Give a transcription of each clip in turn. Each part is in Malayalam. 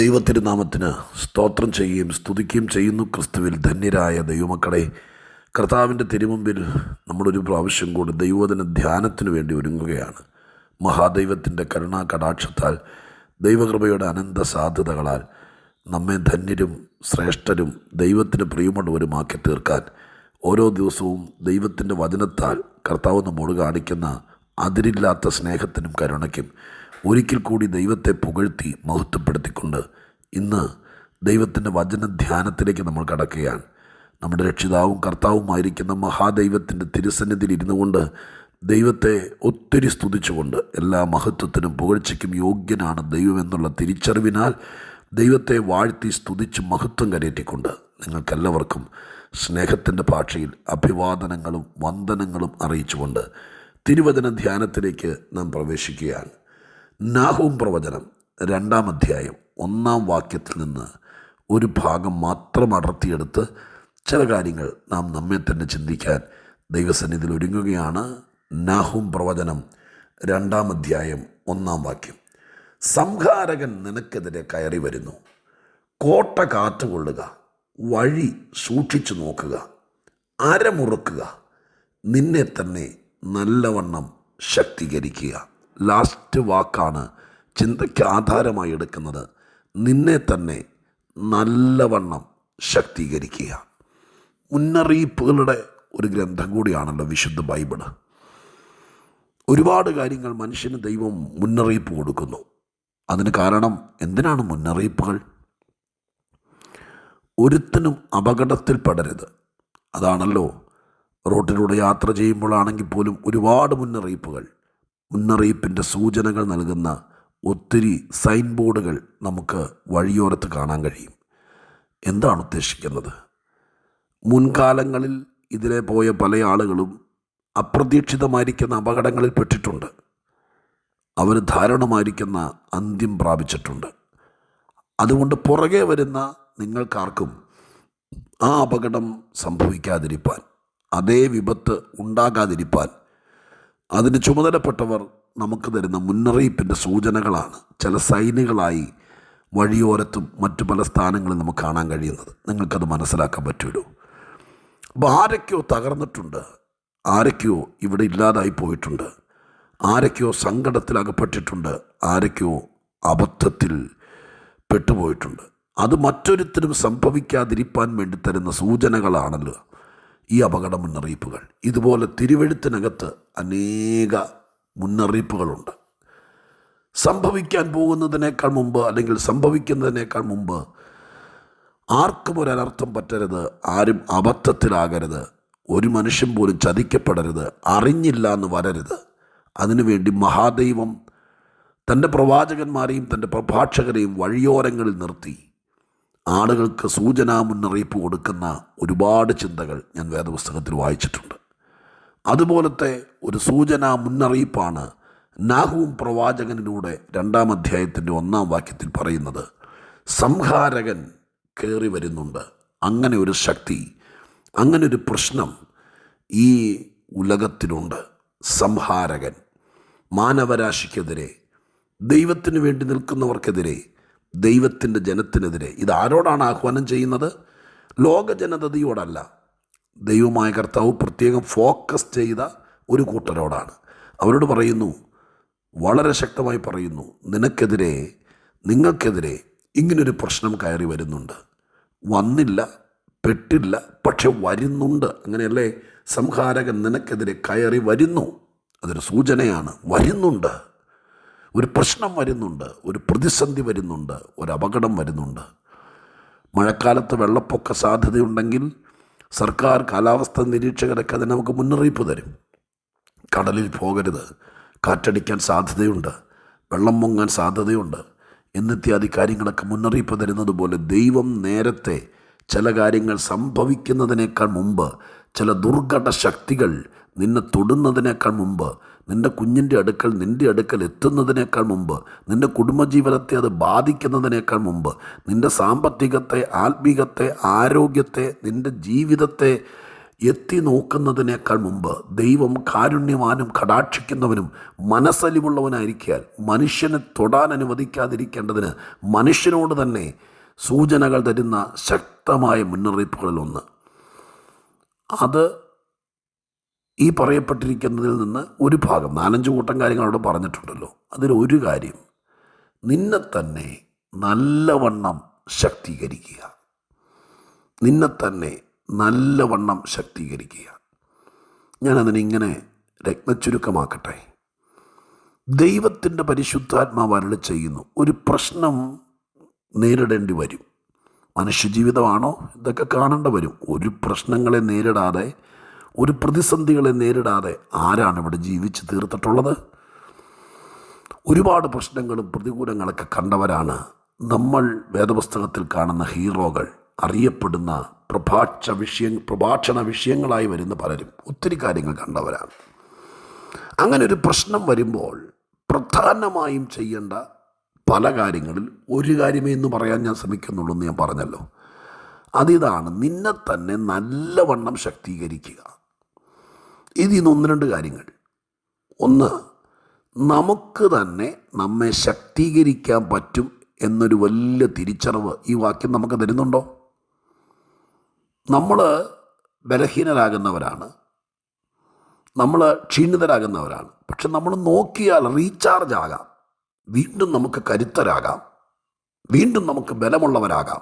ദൈവത്തിരുനാമത്തിന് സ്തോത്രം ചെയ്യുകയും സ്തുതിക്കുകയും ചെയ്യുന്നു ക്രിസ്തുവിൽ ധന്യരായ ദൈവമക്കളെ. കർത്താവിന്റെ തിരുമുമ്പിൽ നമ്മളൊരു പ്രാവശ്യം കൂടി ദൈവദിന ധ്യാനത്തിന് വേണ്ടി ഒരുങ്ങുകയാണ്. മഹാദൈവത്തിന്റെ കരുണാ കടാക്ഷത്താൽ ദൈവകൃപയുടെ അനന്ത സാധ്യതകളാൽ നമ്മെ ധന്യരും ശ്രേഷ്ഠരും ദൈവത്തിന് പ്രിയമുള്ളവരുമാക്കി തീർക്കാൻ ഓരോ ദിവസവും ദൈവത്തിന്റെ വചനത്താൽ കർത്താവ് നമ്മോട് കാണിക്കുന്ന അതിരില്ലാത്ത സ്നേഹത്തിനും കരുണയ്ക്കും ഒരിക്കൽ കൂടി ദൈവത്തെ പുകഴ്ത്തി മഹത്വപ്പെടുത്തിക്കൊണ്ട് ഇന്ന് ദൈവത്തിന്റെ വചന ധ്യാനത്തിലേക്ക് നമ്മൾ കടക്കുകയാണ്. നമ്മുടെ രക്ഷിതാവും കർത്താവുമായിരിക്കുന്ന മഹാദൈവത്തിന്റെ തിരുസന്നിധിയിൽ ഇരുന്നു കൊണ്ട് ദൈവത്തെ ഒത്തിരി സ്തുതിച്ചുകൊണ്ട് എല്ലാ മഹത്വത്തിനും പുകഴ്ചയ്ക്കും യോഗ്യനാണ് ദൈവം എന്നുള്ള തിരിച്ചറിവിനാൽ ദൈവത്തെ വാഴ്ത്തി സ്തുതിച്ച് മഹത്വം കരയറ്റിക്കൊണ്ട് നിങ്ങൾക്കെല്ലാവർക്കും സ്നേഹത്തിന്റെ ഭാഷയിൽ അഭിവാദനങ്ങളും വന്ദനങ്ങളും അറിയിച്ചുകൊണ്ട് തിരുവചന ധ്യാനത്തിലേക്ക് നാം പ്രവേശിക്കുകയാണ്. നാഹൂം പ്രവചനം രണ്ടാം അധ്യായം ഒന്നാം വാക്യത്തിൽ നിന്ന് ഒരു ഭാഗം മാത്രം അടർത്തിയെടുത്ത് ചില കാര്യങ്ങൾ നാം നമ്മെ തന്നെ ചിന്തിക്കാൻ ദൈവസന്നിധിയിൽ ഒരുങ്ങുകയാണ് നാഹൂം പ്രവചനം രണ്ടാം അധ്യായം ഒന്നാം വാക്യം. സംഹാരകൻ നിനക്കെതിരെ കയറി വരുന്നു. കോട്ട കാറ്റുകൊള്ളുക വഴി സൂക്ഷിച്ചു നോക്കുക അരമുറുക്കുക. നിന്നെ തന്നെ നല്ലവണ്ണം ശക്തീകരിക്കുക. ലാസ്റ്റ് വാക്കാണ് ചിന്തയ്ക്ക് ആധാരമായി എടുക്കുന്നത്. നിന്നെ തന്നെ നല്ലവണ്ണം ശക്തീകരിക്കുക. മുന്നറിയിപ്പുകളുടെ ഒരു ഗ്രന്ഥം കൂടിയാണല്ലോ വിശുദ്ധ ബൈബിൾ. ഒരുപാട് കാര്യങ്ങൾ മനുഷ്യന് ദൈവം മുന്നറിയിപ്പ് കൊടുക്കുന്നു. അതിന് കാരണം എന്തിനാണ് മുന്നറിയിപ്പുകൾ? അപകടത്തിൽ അപകടത്തിൽപ്പെടരുത് അതാണല്ലോ റോട്ടിലൂടെ യാത്ര ചെയ്യുമ്പോഴാണെങ്കിൽ പോലും ഒരുപാട് മുന്നറിയിപ്പുകൾ. മുന്നറിയിപ്പിന്റെ സൂചനകൾ നൽകുന്ന ഒത്തിരി സൈൻ ബോർഡുകൾ നമുക്ക് വഴിയോരത്ത് കാണാൻ കഴിയും. എന്താണ് ഉദ്ദേശിക്കുന്നത്? മുൻകാലങ്ങളിൽ ഇതിലെ പോയ പല ആളുകളും അപ്രതീക്ഷിതമായിരിക്കുന്ന അപകടങ്ങളിൽ പെട്ടിട്ടുണ്ട്. അവർ ധാരണമായിരിക്കുന്ന അന്ത്യം പ്രാപിച്ചിട്ടുണ്ട്. അതുകൊണ്ട് പുറകെ വരുന്ന നിങ്ങൾക്കാർക്കും ആ അപകടം സംഭവിക്കാതിരിപ്പാൻ അതേ വിപത്ത് ഉണ്ടാകാതിരിപ്പാൻ അതിന് ചുമതലപ്പെട്ടവർ നമുക്ക് തരുന്ന മുന്നറിയിപ്പിന്റെ സൂചനകളാണ് ചില സൈനുകളായി വഴിയോരത്തും മറ്റു പല സ്ഥാനങ്ങളിൽ നമുക്ക് കാണാൻ കഴിയുന്നത്. നിങ്ങൾക്കത് മനസ്സിലാക്കാൻ പറ്റുമല്ലോ അപ്പോൾ ആരൊക്കെയോ തകർന്നിട്ടുണ്ട്. ആരൊക്കെയോ ഇവിടെ ഇല്ലാതായി പോയിട്ടുണ്ട്. ആരൊക്കെയോ സങ്കടത്തിൽ അകപ്പെട്ടിട്ടുണ്ട് ആരൊക്കെയോ അബദ്ധത്തിൽ പെട്ടുപോയിട്ടുണ്ട്. അത് മറ്റൊരുത്തരും സംഭവിക്കാതിരിക്കാൻ വേണ്ടി തരുന്ന സൂചനകളാണല്ലോ. ഈ അപകട മുന്നറിയിപ്പുകൾ. ഇതുപോലെ തിരുവഴുത്തിനകത്ത് അനേക മുന്നറിയിപ്പുകളുണ്ട്. സംഭവിക്കാൻ പോകുന്നതിനേക്കാൾ മുമ്പ് അല്ലെങ്കിൽ സംഭവിക്കുന്നതിനേക്കാൾ മുമ്പ് ആർക്കും ഒരനർത്ഥം പറ്റരുത് ആരും അബദ്ധത്തിലാകരുത് ഒരു മനുഷ്യൻ പോലും ചതിക്കപ്പെടരുത് അറിഞ്ഞില്ല എന്ന് വരരുത്. അതിനുവേണ്ടി മഹാദൈവം തന്റെ പ്രവാചകന്മാരെയും തന്റെ പ്രഭാഷകരെയും വഴിയോരങ്ങളിൽ നിർത്തി. ആളുകൾക്ക് സൂചനാ മുന്നറിയിപ്പ് കൊടുക്കുന്ന ഒരുപാട് ചിന്തകൾ ഞാൻ വേദപുസ്തകത്തിൽ വായിച്ചിട്ടുണ്ട്. അതുപോലത്തെ ഒരു സൂചനാ മുന്നറിയിപ്പാണ് നാഹുവും പ്രവാചകനിലൂടെ രണ്ടാം അധ്യായത്തിന്റെ ഒന്നാം വാക്യത്തിൽ പറയുന്നത്. സംഹാരകൻ കയറി വരുന്നുണ്ട്. അങ്ങനെ ഒരു ശക്തി അങ്ങനെ ഒരു പ്രശ്നം ഈ ഉലകത്തിലുണ്ട്. സംഹാരകൻ മാനവരാശിക്കെതിരെ ദൈവത്തിന് വേണ്ടി നിൽക്കുന്നവർക്കെതിരെ ദൈവത്തിന്റെ ജനത്തിനെതിരെ. ഇത് ആരോടാണ് ആഹ്വാനം ചെയ്യുന്നത്? ലോക ജനതയോടല്ല. ദൈവമായ കർത്താവ് പ്രത്യേകം ഫോക്കസ് ചെയ്ത ഒരു കൂട്ടരോടാണ്. അവരോട് പറയുന്നു വളരെ ശക്തമായി പറയുന്നു നിനക്കെതിരെ നിങ്ങൾക്കെതിരെ ഇങ്ങനൊരു പ്രശ്നം കയറി വരുന്നുണ്ട്. വന്നില്ല പെട്ടില്ല പക്ഷെ വരുന്നുണ്ട്. അങ്ങനെയല്ലേ? സംഹാരകൻ നിനക്കെതിരെ കയറി വരുന്നു. അതൊരു സൂചനയാണ്. വരുന്നുണ്ട്. ഒരു പ്രശ്നം വരുന്നുണ്ട് ഒരു പ്രതിസന്ധി വരുന്നുണ്ട് ഒരു അപകടം വരുന്നുണ്ട്. മഴക്കാലത്ത് വെള്ളപ്പൊക്ക സാധ്യതയുണ്ടെങ്കിൽ സർക്കാർ കാലാവസ്ഥ നിരീക്ഷകരൊക്കെ അതിന് നമുക്ക് മുന്നറിയിപ്പ് തരും. കടലിൽ പോകരുത് കാറ്റടിക്കാൻ സാധ്യതയുണ്ട് വെള്ളം പൊങ്ങാൻ സാധ്യതയുണ്ട് എന്നിത്യാദി കാര്യങ്ങളൊക്കെ മുന്നറിയിപ്പ് തരുന്നത് പോലെ ദൈവം നേരത്തെ ചില കാര്യങ്ങൾ സംഭവിക്കുന്നതിനേക്കാൾ മുമ്പ് ചില ദുർഘട ശക്തികൾ നിന്നെ തൊടുന്നതിനേക്കാൾ മുമ്പ് നിന്റെ കുഞ്ഞിന്റെ അടുക്കൽ നിന്റെ അടുക്കൽ എത്തുന്നതിനേക്കാൾ മുമ്പ് നിന്റെ കുടുംബജീവിതത്തെ അത് ബാധിക്കുന്നതിനേക്കാൾ മുമ്പ് നിന്റെ സാമ്പത്തികത്തെ ആത്മീകത്തെ ആരോഗ്യത്തെ നിന്റെ ജീവിതത്തെ എത്തി നോക്കുന്നതിനേക്കാൾ മുമ്പ് ദൈവം കാരുണ്യവാനും കടാക്ഷിക്കുന്നവനും മനസ്സലിവുള്ളവനായിരിക്കാൻ മനുഷ്യനെ തൊടാൻ അനുവദിക്കാതിരിക്കേണ്ടതിന് മനുഷ്യനോട് തന്നെ സൂചനകൾ തരുന്ന ശക്തമായ മുന്നറിയിപ്പുകളിലൊന്ന്. അത് ഈ പറയപ്പെട്ടിരിക്കുന്നതിൽ നിന്ന് ഒരു ഭാഗം നാലഞ്ച് കൂട്ടം കാര്യങ്ങളോട് പറഞ്ഞിട്ടുണ്ടല്ലോ. അതിലൊരു കാര്യം നിന്നെ തന്നെ നല്ലവണ്ണം ശക്തീകരിക്കുക. നിന്നെ തന്നെ നല്ലവണ്ണം ശക്തീകരിക്കുക. ഞാനതിനിങ്ങനെ രത്നച്ചുരുക്കമാക്കട്ടെ. ദൈവത്തിന്റെ പരിശുദ്ധാത്മാവ് അരുളി ചെയ്യുന്നു. ഒരു പ്രശ്നം നേരിടേണ്ടി വരും. മനുഷ്യജീവിതമാണോ? ഇതൊക്കെ കാണേണ്ട വരും. ഒരു പ്രശ്നങ്ങളെ നേരിടാതെ ഒരു പ്രതിസന്ധികളെ നേരിടാതെ ആരാണ് ഇവിടെ ജീവിച്ച് തീർത്തിട്ടുള്ളത്? ഒരുപാട് പ്രശ്നങ്ങളും പ്രതികൂലങ്ങളൊക്കെ കണ്ടവരാണ് നമ്മൾ വേദപുസ്തകത്തിൽ കാണുന്ന ഹീറോകൾ അറിയപ്പെടുന്ന പ്രഭാഷ വിഷയ പ്രഭാഷണ വിഷയങ്ങളായി വരുന്ന പലരും ഒത്തിരി കാര്യങ്ങൾ കണ്ടവരാണ്. അങ്ങനെ ഒരു പ്രശ്നം വരുമ്പോൾ പ്രധാനമായും ചെയ്യേണ്ട പല കാര്യങ്ങളിൽ ഒരു കാര്യമേ എന്ന് പറയാൻ ഞാൻ ശ്രമിക്കുന്നുള്ളൂ എന്ന് ഞാൻ പറഞ്ഞല്ലോ. അതിതാണ് നിന്നെ തന്നെ നല്ലവണ്ണം ശക്തീകരിക്കുക. ഇതിൽ നിന്ന് ഒന്ന് രണ്ട് കാര്യങ്ങൾ. ഒന്ന് നമുക്ക് തന്നെ നമ്മെ ശക്തീകരിക്കാൻ പറ്റും എന്നൊരു വലിയ തിരിച്ചറിവ് ഈ വാക്യം നമുക്ക് തരുന്നുണ്ടോ? നമ്മൾ ബലഹീനരാകുന്നവരാണ്. നമ്മൾ ക്ഷീണിതരാകുന്നവരാണ്. പക്ഷെ നമ്മൾ നോക്കിയാൽ റീചാർജ് ആകാം. വീണ്ടും നമുക്ക് കരുത്തരാകാം. വീണ്ടും നമുക്ക് ബലമുള്ളവരാകാം.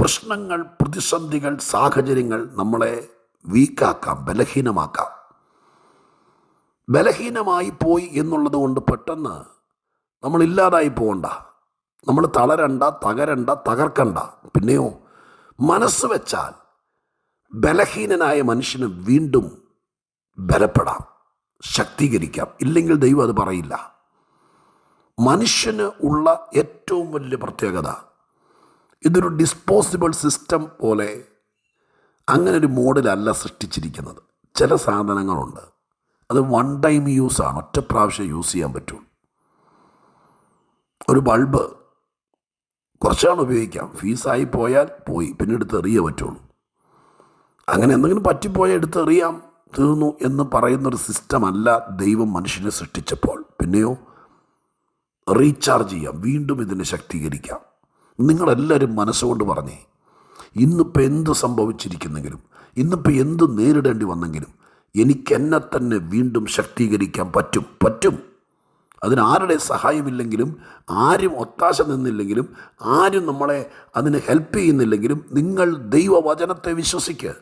പ്രശ്നങ്ങൾ പ്രതിസന്ധികൾ സാഹചര്യങ്ങൾ നമ്മളെ വീക്കാക്കാം ബലഹീനമാക്കാം. ബലഹീനമായി പോയി എന്നുള്ളത് കൊണ്ട് പെട്ടെന്ന് നമ്മൾ ഇല്ലാതായി പോകണ്ട നമ്മൾ തളരണ്ട തകരണ്ട തകർക്കണ്ട. പിന്നെയോ മനസ്സ് വെച്ചാൽ ബലഹീനനായ മനുഷ്യന് വീണ്ടും ബലപ്പെടാം ശക്തീകരിക്കാം. ഇല്ലെങ്കിൽ ദൈവം അത് പറയില്ല. മനുഷ്യന് ഉള്ള ഏറ്റവും വലിയ പ്രത്യേകത ഇതൊരു ഡിസ്പോസിബിൾ സിസ്റ്റം പോലെ അങ്ങനെ ഒരു മോഡിലല്ല സൃഷ്ടിച്ചിരിക്കുന്നത്. ചില സാധനങ്ങളുണ്ട്. അത് വൺ ടൈം യൂസാണ് ഒറ്റ പ്രാവശ്യം യൂസ് ചെയ്യാൻ പറ്റുള്ളൂ ഒരു ബൾബ് കുറച്ചാണ് ഉപയോഗിക്കാം. ഫീസായി പോയാൽ പോയി. പിന്നെ എടുത്ത് എറിയേ പറ്റുള്ളൂ. അങ്ങനെ എന്തെങ്കിലും പറ്റിപ്പോയാൽ എടുത്ത് എറിയാം. തീർന്നു എന്ന് പറയുന്നൊരു സിസ്റ്റമല്ല ദൈവം മനുഷ്യനെ സൃഷ്ടിച്ചപ്പോൾ. പിന്നെയോ റീചാർജ് ചെയ്യാം. വീണ്ടും ഇതിനെ ശക്തീകരിക്കാം. നിങ്ങളെല്ലാവരും മനസ്സുകൊണ്ട് പറഞ്ഞേ ഇന്നിപ്പോൾ എന്ത് സംഭവിച്ചിരിക്കുന്നെങ്കിലും ഇന്നിപ്പോൾ എന്ത് നേരിടേണ്ടി വന്നെങ്കിലും എനിക്ക് എന്നെ തന്നെ വീണ്ടും ശക്തീകരിക്കാൻ പറ്റും പറ്റും. അതിനാരുടെ സഹായമില്ലെങ്കിലും ആരും ഒത്താശ നിന്നില്ലെങ്കിലും ആരും നമ്മളെ അതിന് ഹെൽപ്പ് ചെയ്യുന്നില്ലെങ്കിലും നിങ്ങൾ ദൈവവചനത്തെ വിശ്വസിക്കുക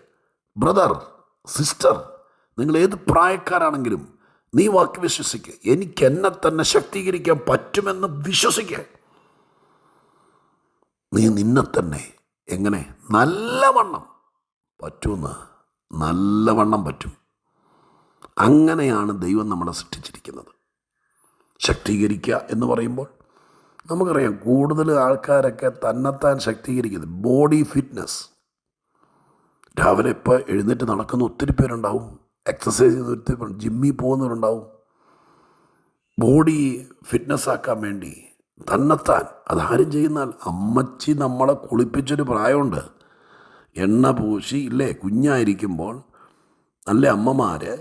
ബ്രദർ സിസ്റ്റർ നിങ്ങൾ ഏത് പ്രായക്കാരാണെങ്കിലും നീ വാക്ക് വിശ്വസിക്കുക എനിക്ക് എന്നെ തന്നെ ശക്തീകരിക്കാൻ പറ്റുമെന്ന് വിശ്വസിക്കുക നീ നിന്നെ തന്നെ എങ്ങനെ? നല്ലവണ്ണം പറ്റുമെന്ന് നല്ലവണ്ണം പറ്റും. അങ്ങനെയാണ് ദൈവം നമ്മളെ സൃഷ്ടിച്ചിരിക്കുന്നത്. ശക്തീകരിക്കുക എന്ന് പറയുമ്പോൾ നമുക്കറിയാം കൂടുതൽ ആൾക്കാരൊക്കെ തന്നെത്താൻ ശക്തീകരിക്കുന്നത് ബോഡി ഫിറ്റ്നസ്. രാവിലെ ഇപ്പോൾ എഴുന്നേറ്റ് നടക്കുന്ന ഒത്തിരി പേരുണ്ടാവും. എക്സസൈസ് ചെയ്യുന്ന ഒത്തിരി പേരുണ്ട്. ജിമ്മിൽ പോകുന്നവരുണ്ടാവും. ബോഡി ഫിറ്റ്നസ് ആക്കാൻ വേണ്ടി തന്നെത്താൻ. അതാരും ചെയ്യുന്നാൽ അമ്മച്ചി നമ്മളെ കുളിപ്പിച്ചൊരു പ്രായമുണ്ട്. എണ്ണ പൂശി ഇല്ലേ കുഞ്ഞായിരിക്കുമ്പോൾ നല്ല അമ്മമാർ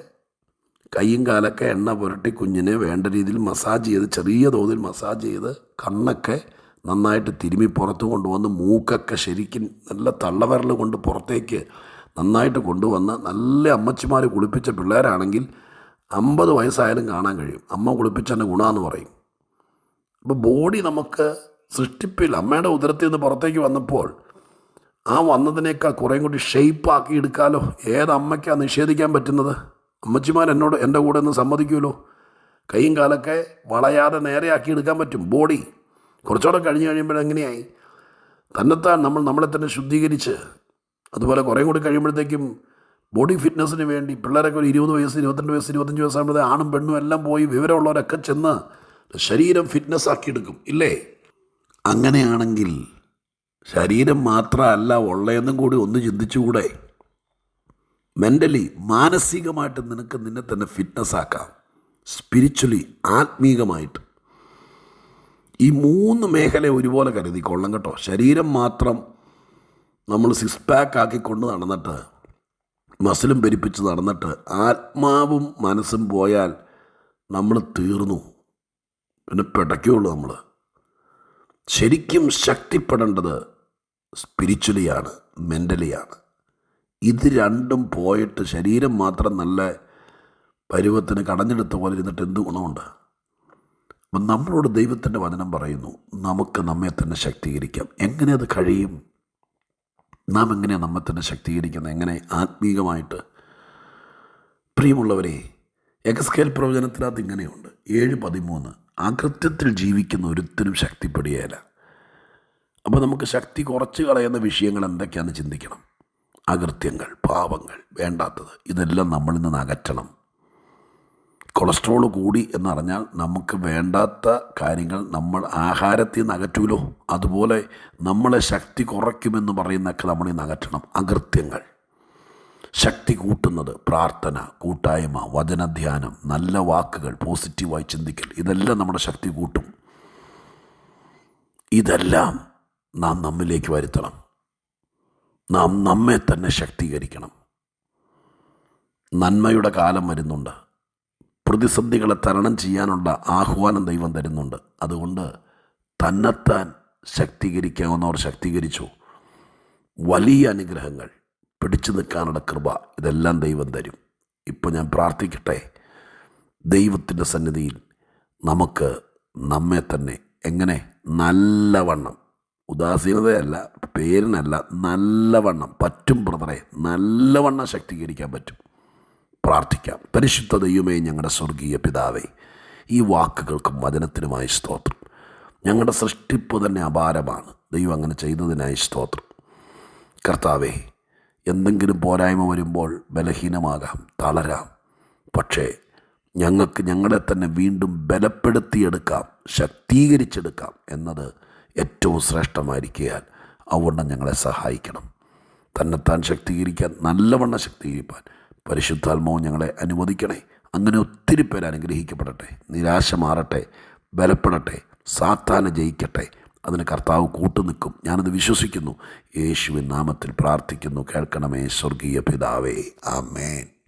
കൈയും കാലൊക്കെ എണ്ണ പുരട്ടി കുഞ്ഞിനെ വേണ്ട രീതിയിൽ മസാജ് ചെയ്ത് ചെറിയ തോതിൽ മസാജ് ചെയ്ത് കണ്ണൊക്കെ നന്നായിട്ട് തിരുമി പുറത്ത് കൊണ്ടുവന്ന് മൂക്കൊക്കെ ശരിക്കും നല്ല തള്ളവരൽ കൊണ്ട് പുറത്തേക്ക് നന്നായിട്ട് കൊണ്ടുവന്ന് നല്ല അമ്മച്ചിമാർ കുളിപ്പിച്ച പിള്ളേരാണെങ്കിൽ അമ്പത് വയസ്സായാലും കാണാൻ കഴിയും. അമ്മ കുളിപ്പിച്ചതിന്റെ ഗുണമെന്ന് പറയും. അപ്പോൾ ബോഡി നമുക്ക് സൃഷ്ടിപ്പിൽ അമ്മയുടെ ഉദരത്തിൽ നിന്ന് പുറത്തേക്ക് വന്നപ്പോൾ ആ വന്നതിനേക്കാൾ കുറേയും കൂടി ഷെയ്പ്പാക്കി എടുക്കാലോ. ഏത് അമ്മയ്ക്കാണ് നിഷേധിക്കാൻ പറ്റുന്നത്? അമ്മച്ചിമാർ എന്നോട് എന്റെ കൂടെ ഒന്ന് സമ്മതിക്കുമല്ലോ കൈയും കാലൊക്കെ വളയാതെ നേരെയാക്കി എടുക്കാൻ പറ്റും ബോഡി. കുറച്ചുകൂടെ കഴിഞ്ഞ് കഴിയുമ്പോൾ എങ്ങനെയായി? തന്നെത്താൻ നമ്മൾ നമ്മളെ തന്നെ ശുദ്ധീകരിച്ച് അതുപോലെ കുറേ കൂടി കഴിയുമ്പോഴത്തേക്കും ബോഡി ഫിറ്റ്നസ്സിന് വേണ്ടി പിള്ളേരൊക്കെ ഒരു ഇരുപത് വയസ്സ് ഇരുപത്തിരണ്ട് വയസ്സ് ഇരുപത്തഞ്ച് വയസ്സാകുമ്പോഴത്തെ ആണും പെണ്ണും എല്ലാം പോയി വിവരമുള്ളവരൊക്കെ ചെന്ന് ശരീരം ഫിറ്റ്നസ് ആക്കി എടുക്കും ഇല്ലേ? അങ്ങനെയാണെങ്കിൽ ശരീരം മാത്രമല്ല ഉള്ളതെന്നും കൂടി ഒന്ന് ചിന്തിച്ചുകൂടെ. മെന്റലി മാനസികമായിട്ട് നിനക്ക് നിന്നെ തന്നെ ഫിറ്റ്നസ് ആക്കാം. സ്പിരിച്വലി ആത്മീകമായിട്ട്. ഈ മൂന്ന് മേഖല ഒരുപോലെ കരുതിക്കൊള്ളണം കേട്ടോ. ശരീരം മാത്രം നമ്മൾ സിക്സ് പാക്ക് ആക്കിക്കൊണ്ട് നടന്നിട്ട് മസിലും പെരിപ്പിച്ച് നടന്നിട്ട് ആത്മാവും മനസ്സും പോയാൽ നമ്മൾ തീർന്നു. പിന്നെ പിടയ്ക്കുള്ളൂ നമ്മൾ ശരിക്കും ശക്തിപ്പെടേണ്ടത് സ്പിരിച്വലിയാണ് മെന്റലിയാണ് ഇത് രണ്ടും പോയിട്ട് ശരീരം മാത്രം നല്ല പരുവത്തിന് കടഞ്ഞെടുത്ത പോലെ ഇരുന്നിട്ട് എന്ത് ഗുണമുണ്ട്? അപ്പം നമ്മളോട് ദൈവത്തിന്റെ വചനം പറയുന്നു നമുക്ക് നമ്മെ തന്നെ ശക്തീകരിക്കാം. എങ്ങനെ അത് കഴിയും? നാം എങ്ങനെയാണ് നമ്മെ തന്നെ ശക്തീകരിക്കുന്നത്? എങ്ങനെ ആത്മീകമായിട്ട്? പ്രിയമുള്ളവരെ എക്സ്കേൽ പ്രവചനത്തിനകത്ത് ഇങ്ങനെയുണ്ട്. ഏഴ് പതിമൂന്ന്. അകൃത്യത്തിൽ ജീവിക്കുന്ന ഒരുത്തിനും ശക്തിപ്പെടുകയില്ല അപ്പോൾ നമുക്ക് ശക്തി കുറച്ച് കളയുന്ന വിഷയങ്ങൾ എന്തൊക്കെയാണെന്ന് ചിന്തിക്കണം. അകൃത്യങ്ങൾ പാപങ്ങൾ വേണ്ടാത്തത്. ഇതെല്ലാം നമ്മളിൽ നിന്ന് അകറ്റണം. കൊളസ്ട്രോൾ കൂടി എന്നറിഞ്ഞാൽ നമുക്ക് വേണ്ടാത്ത കാര്യങ്ങൾ നമ്മൾ ആഹാരത്തിൽ നിന്ന് അകറ്റൂലോ? അതുപോലെ നമ്മളെ ശക്തി കുറയ്ക്കുമെന്ന് പറയുന്നൊക്കെ നമ്മളിൽ നിന്ന് അകറ്റണം. അകൃത്യങ്ങൾ. ശക്തി കൂട്ടുന്നത് പ്രാർത്ഥന കൂട്ടായ്മ വചനധ്യാനം നല്ല വാക്കുകൾ പോസിറ്റീവായി ചിന്തിക്കൽ ഇതെല്ലാം നമ്മുടെ ശക്തി കൂട്ടും. ഇതെല്ലാം നാം നമ്മിലേക്ക് വരുത്തണം. നാം നമ്മെ തന്നെ ശക്തീകരിക്കണം. നന്മയുടെ കാലം വരുന്നുണ്ട്. പ്രതിസന്ധികളെ തരണം ചെയ്യാനുള്ള ആഹ്വാനം ദൈവം തരുന്നുണ്ട്. അതുകൊണ്ട് തന്നെത്താൻ ശക്തീകരിക്കാവുന്നവർ ശക്തീകരിച്ചു. വലിയ അനുഗ്രഹങ്ങൾ. പിടിച്ചു നിൽക്കാനുള്ള കൃപ ഇതെല്ലാം ദൈവം തരും. ഇപ്പോൾ ഞാൻ പ്രാർത്ഥിക്കട്ടെ. ദൈവത്തിന്റെ സന്നിധിയിൽ നമുക്ക് നമ്മെ തന്നെ എങ്ങനെ? നല്ലവണ്ണം. ഉദാസീനതയല്ല പേരിനല്ല നല്ലവണ്ണം പറ്റും ബ്രദറെ നല്ലവണ്ണം ശക്തീകരിക്കാൻ പറ്റും. പ്രാർത്ഥിക്കാം. പരിശുദ്ധ ദൈവമേ ഞങ്ങളുടെ സ്വർഗീയ പിതാവേ ഈ വാക്കുകൾക്കും വചനത്തിനുമായി സ്തോത്രം. ഞങ്ങളുടെ സൃഷ്ടിപ്പ് തന്നെ അപാരമാണ്. ദൈവം അങ്ങനെ ചെയ്തതിനായി സ്തോത്രം. കർത്താവേ എന്തെങ്കിലും പോരായ്മ വരുമ്പോൾ ബലഹീനമാകാം തളരാം. പക്ഷേ ഞങ്ങൾക്ക് ഞങ്ങളെ തന്നെ വീണ്ടും ബലപ്പെടുത്തിയെടുക്കാം ശക്തീകരിച്ചെടുക്കാം എന്നത് ഏറ്റവും ശ്രേഷ്ഠമായിരിക്കാൻ അവണ്ണം ഞങ്ങളെ സഹായിക്കണം. തന്നെത്താൻ ശക്തീകരിക്കാൻ നല്ലവണ്ണം ശക്തീകരിപ്പാൻ പരിശുദ്ധാത്മാവും ഞങ്ങളെ അനുവദിക്കണേ. അങ്ങനെ ഒത്തിരി പേര് അനുഗ്രഹിക്കപ്പെടട്ടെ നിരാശ മാറട്ടെ ബലപ്പെടട്ടെ സാത്താനെ ജയിക്കട്ടെ അതിന് കർത്താവ് കൂട്ടുനിൽക്കും. ഞാനത് വിശ്വസിക്കുന്നു. യേശുവിൻ നാമത്തിൽ പ്രാർത്ഥിക്കുന്നു. കേൾക്കണമേ സ്വർഗീയ പിതാവേ. ആമേൻ.